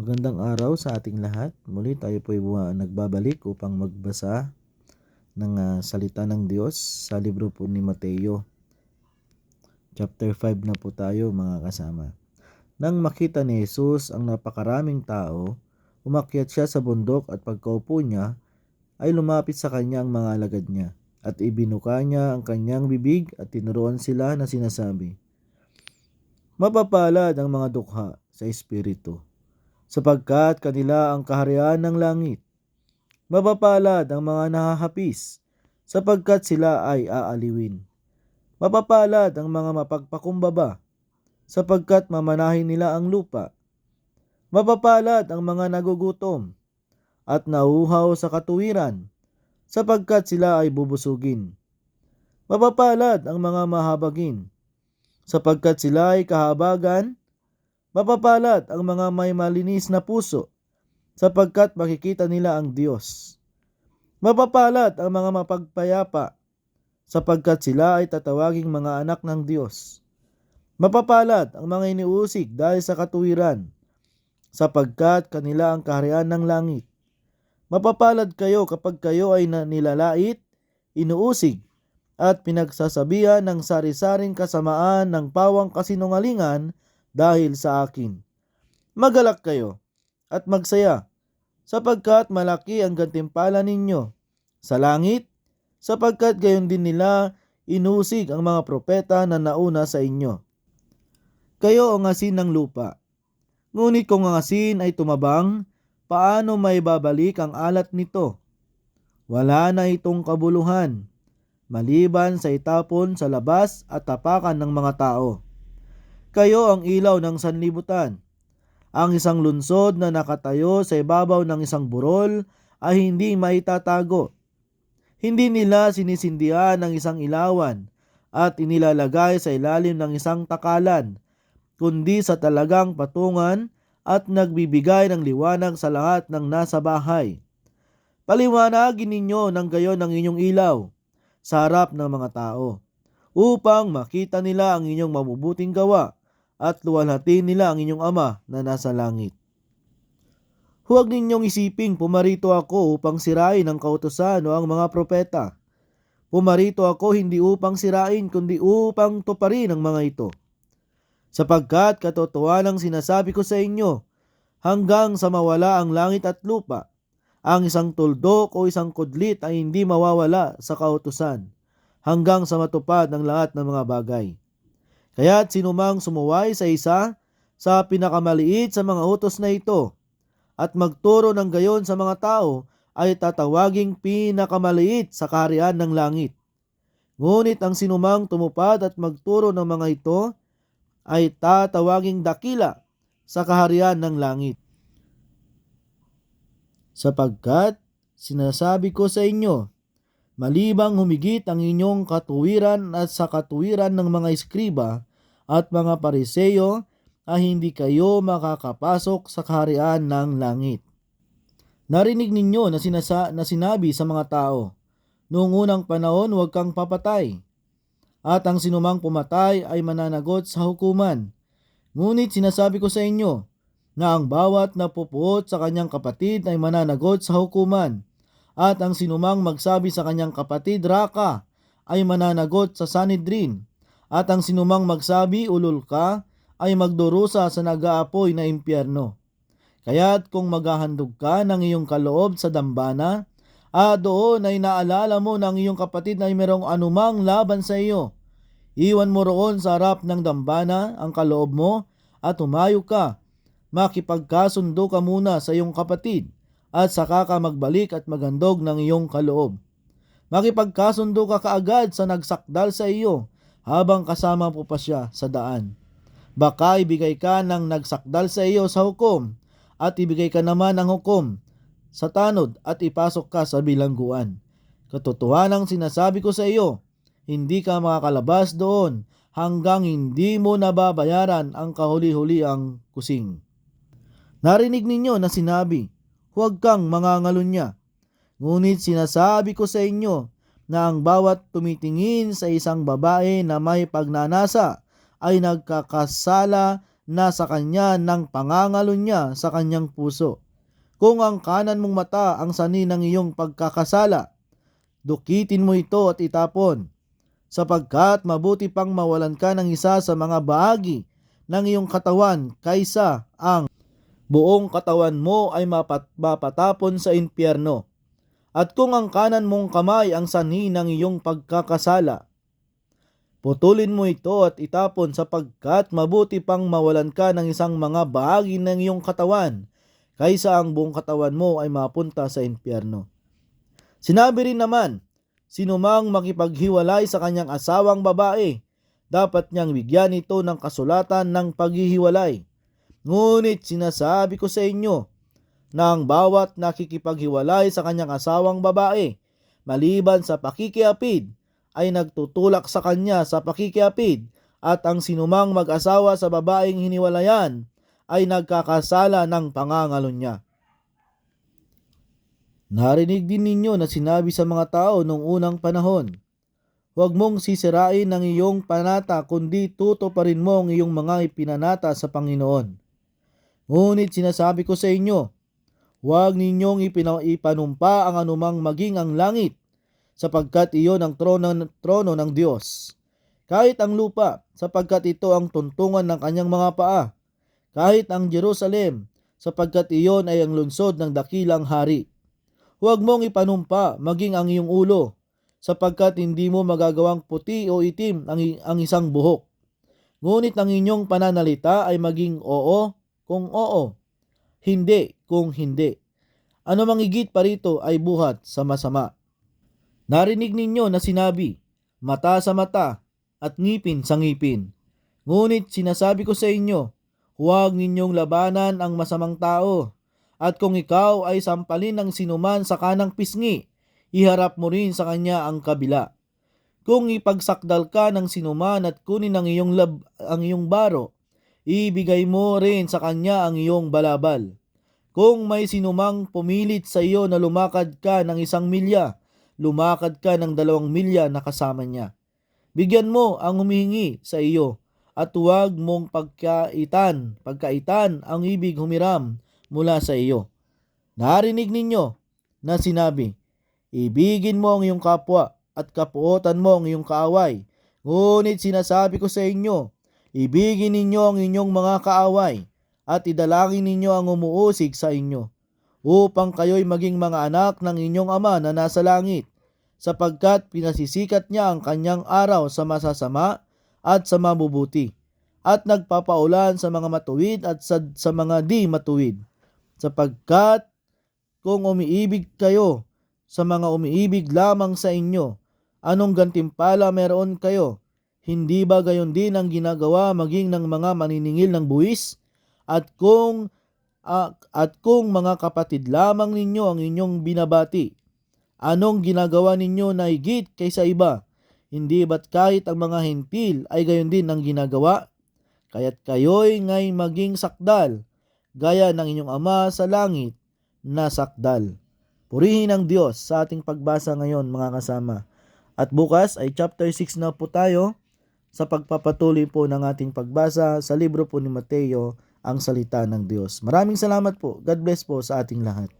Magandang araw sa ating lahat. Muli tayo po ay nagbabalik upang magbasa ng ah, salita ng Diyos sa libro po ni Mateo. Chapter 5 na po tayo mga kasama. Nang makita ni Jesus ang napakaraming tao, umakyat siya sa bundok at pagkaupo niya ay lumapit sa kanya ang mga alagad niya at ibinuka niya ang kanyang bibig at tinuruan sila na sinasabi, Mapapalad ang mga dukha sa Espiritu sapagkat kanila ang kaharian ng langit. Mapapalad ang mga nahahapis, sapagkat sila ay aaliwin. Mapapalad ang mga mapagpakumbaba, sapagkat mamanahin nila ang lupa. Mapapalad ang mga nagugutom, at nauhaw sa katuwiran, sapagkat sila ay bubusugin. Mapapalad ang mga mahabagin, sapagkat sila ay kahabagan Mapapalad ang mga may malinis na puso, sapagkat makikita nila ang Diyos. Mapapalad ang mga mapagpayapa, sapagkat sila ay tatawaging mga anak ng Diyos. Mapapalad ang mga iniusig dahil sa katuwiran, sapagkat kanila ang kaharian ng langit. Mapapalad kayo kapag kayo ay nilalait, inuusig, at pinagsasabihan ng sari-saring kasamaan ng pawang kasinungalingan dahil sa akin. Magalak kayo at magsaya, sapagkat malaki ang gantimpala ninyo sa langit, sapagkat gayon din nila inusig ang mga propeta na nauna sa inyo. Kayo ang asin ng lupa. Ngunit kung ang asin ay tumabang, paano may babalik ang alat nito? Wala na itong kabuluhan, maliban sa itapon sa labas at tapakan ng mga tao. Kayo ang ilaw ng sanlibutan. Ang isang lunsod na nakatayo sa ibabaw ng isang burol ay hindi maitatago. Hindi nila sinisindihan ng isang ilawan at inilalagay sa ilalim ng isang takalan, kundi sa talagang patungan at nagbibigay ng liwanag sa lahat ng nasa bahay. Paliwanagin ninyo ng gayon ng inyong ilaw sa harap ng mga tao, upang makita nila ang inyong mabubuting gawa at luwalhatin nila ang inyong ama na nasa langit. Huwag ninyong isiping pumarito ako upang sirain ang kautosan o ang mga propeta. Pumarito ako hindi upang sirain kundi upang tuparin ang mga ito. Sapagkat katotohanan ang sinasabi ko sa inyo, hanggang sa mawala ang langit at lupa, ang isang tuldok o isang kudlit ay hindi mawawala sa kautusan, hanggang sa matupad ang lahat ng mga bagay. Kaya't sinumang sumuway sa isa sa pinakamaliit sa mga utos na ito at magturo ng gayon sa mga tao ay tatawaging pinakamaliit sa kaharian ng langit. Ngunit ang sinumang tumupad at magturo ng mga ito ay tatawaging dakila sa kaharian ng langit. Sapagkat sinasabi ko sa inyo, malibang humigit ang inyong katuwiran at sa katuwiran ng mga eskriba at mga pariseyo, ay hindi kayo makakapasok sa kaharian ng langit. Narinig ninyo na, sinasa, na sinabi sa mga tao, Noong unang panahon huwag kang papatay, at ang sinumang pumatay ay mananagot sa hukuman. Ngunit sinasabi ko sa inyo, na ang bawat napupuot sa kanyang kapatid ay mananagot sa hukuman at ang sinumang magsabi sa kanyang kapatid, Raka, ay mananagot sa Sanhedrin, at ang sinumang magsabi, ulol ka, ay magdurusa sa nag-aapoy na impyerno. Kaya't kung maghahandog ka ng iyong kaloob sa dambana, ah doon ay naalala mo ng iyong kapatid na ay merong anumang laban sa iyo. Iwan mo roon sa harap ng dambana ang kaloob mo at umayo ka. Makipagkasundo ka muna sa iyong kapatid at saka ka magbalik at magandog ng iyong kaloob. Makipagkasundo ka kaagad sa nagsakdal sa iyo habang kasama po pa siya sa daan. Baka ibigay ka ng nagsakdal sa iyo sa hukom at ibigay ka naman ng hukom sa tanod at ipasok ka sa bilangguan. Katotohanan sinasabi ko sa iyo, hindi ka makakalabas doon hanggang hindi mo nababayaran ang kahuli-huli ang kusing. Narinig ninyo na sinabi, huwag kang mangangalunya. Ngunit sinasabi ko sa inyo na ang bawat tumitingin sa isang babae na may pagnanasa ay nagkakasala na sa kanya ng pangangalo niya sa kanyang puso. Kung ang kanan mong mata ang sani ng iyong pagkakasala, dukitin mo ito at itapon, sapagkat mabuti pang mawalan ka ng isa sa mga bahagi ng iyong katawan kaysa ang buong katawan mo ay mapat mapatapon sa impyerno. At kung ang kanan mong kamay ang sanhi ng iyong pagkakasala, putulin mo ito at itapon sapagkat mabuti pang mawalan ka ng isang mga bahagi ng iyong katawan kaysa ang buong katawan mo ay mapunta sa impyerno. Sinabi rin naman, sinumang makipaghiwalay sa kanyang asawang babae, dapat niyang bigyan ito ng kasulatan ng paghihiwalay. Ngunit sinasabi ko sa inyo na ang bawat nakikipaghiwalay sa kanyang asawang babae, maliban sa pakikiapid, ay nagtutulak sa kanya sa pakikiapid at ang sinumang mag-asawa sa babaeng hiniwalayan ay nagkakasala ng pangangalo niya. Narinig din ninyo na sinabi sa mga tao noong unang panahon, Huwag mong sisirain ang iyong panata kundi tuto pa rin mo ang iyong mga ipinanata sa Panginoon. Ngunit sinasabi ko sa inyo, huwag ninyong ipanumpa ang anumang maging ang langit, sapagkat iyon ang trono, trono ng Diyos. Kahit ang lupa, sapagkat ito ang tuntungan ng kanyang mga paa. Kahit ang Jerusalem, sapagkat iyon ay ang lungsod ng dakilang hari. Huwag mong ipanumpa maging ang iyong ulo, sapagkat hindi mo magagawang puti o itim ang, ang isang buhok. Ngunit ang inyong pananalita ay maging oo kung oo, hindi kung hindi. Ano mangigit pa rito ay buhat sa masama. Narinig ninyo na sinabi, mata sa mata at ngipin sa ngipin. Ngunit sinasabi ko sa inyo, huwag ninyong labanan ang masamang tao. At kung ikaw ay sampalin ng sinuman sa kanang pisngi, iharap mo rin sa kanya ang kabila. Kung ipagsakdal ka ng sinuman at kunin ang iyong, lab, ang iyong baro, ibigay mo rin sa kanya ang iyong balabal. Kung may sinumang pumilit sa iyo na lumakad ka ng isang milya, lumakad ka ng dalawang milya na kasama niya. Bigyan mo ang humihingi sa iyo at huwag mong pagkaitan, pagkaitan ang ibig humiram mula sa iyo. Narinig ninyo na sinabi, Ibigin mo ang iyong kapwa at kapuotan mo ang iyong kaaway. Ngunit sinasabi ko sa inyo, ibigin ninyo ang inyong mga kaaway at idalangin ninyo ang umuusig sa inyo upang kayo'y maging mga anak ng inyong ama na nasa langit sapagkat pinasisikat niya ang kanyang araw sa masasama at sa mabubuti at nagpapaulan sa mga matuwid at sa, sa mga di matuwid sapagkat kung umiibig kayo sa mga umiibig lamang sa inyo, anong gantimpala meron kayo? Hindi ba gayon din ang ginagawa maging ng mga maniningil ng buwis? At kung uh, at kung mga kapatid lamang ninyo ang inyong binabati, anong ginagawa ninyo na higit kaysa iba? Hindi ba't kahit ang mga hentil ay gayon din ang ginagawa? Kaya't kayo'y ngay maging sakdal, gaya ng inyong ama sa langit na sakdal. Purihin ang Diyos sa ating pagbasa ngayon mga kasama. At bukas ay chapter 6 na po tayo sa pagpapatuloy po ng ating pagbasa sa libro po ni Mateo, ang salita ng Diyos. Maraming salamat po. God bless po sa ating lahat.